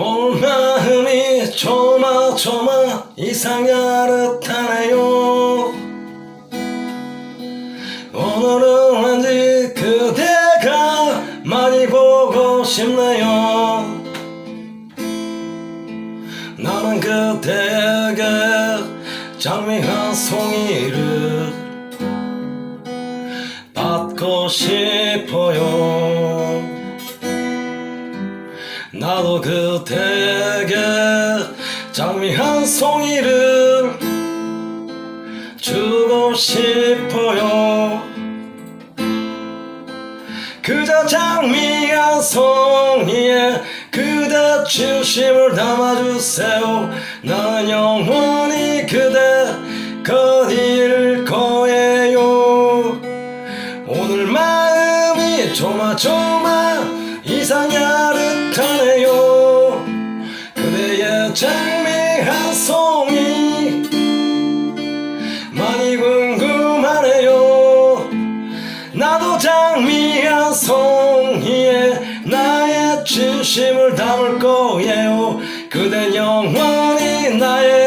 오늘 마음이 조마조마 이상야릇하네요. 오늘은 왠지 그대가 많이 보고 싶네요. 나는 그대에게 장미 한 송이를 받고 싶 나도 그대에게 장미 한 송이를 주고 싶어요. 그저 장미 한 송이에 그대 진심을 담아주세요. 나는 영원히 그대 거닐 거예요. 오늘 마음이 조마조마 이상 야릇하네요 장미 한 송이 많이 궁금하네요. 나도 장미 한 송이에 나의 진심을 담을 거예요. 그댄 영원히 나의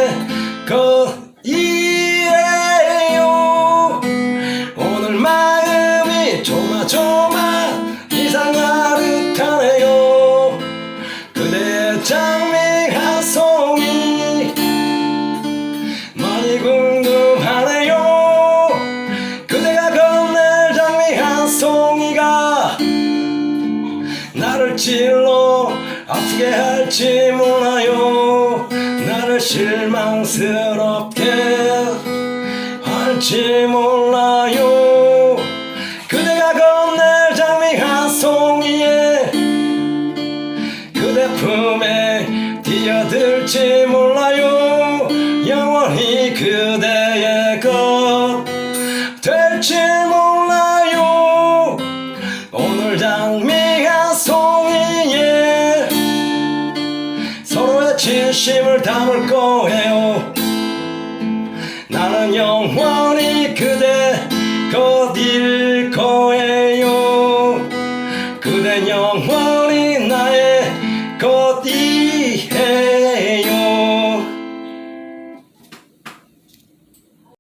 나를 찔러 아프게 할지 몰라요. 나를 실망스럽게 할지 몰라요. 그대가 건넬 장미 한 송이에 그대 품에 뛰어들지 몰라요. 영원히 그대의 것 될지 몰라요. 오늘 장미 진심을 담을 거예요. 나는 영원히 그대 것일 거예요. 그댄 영원히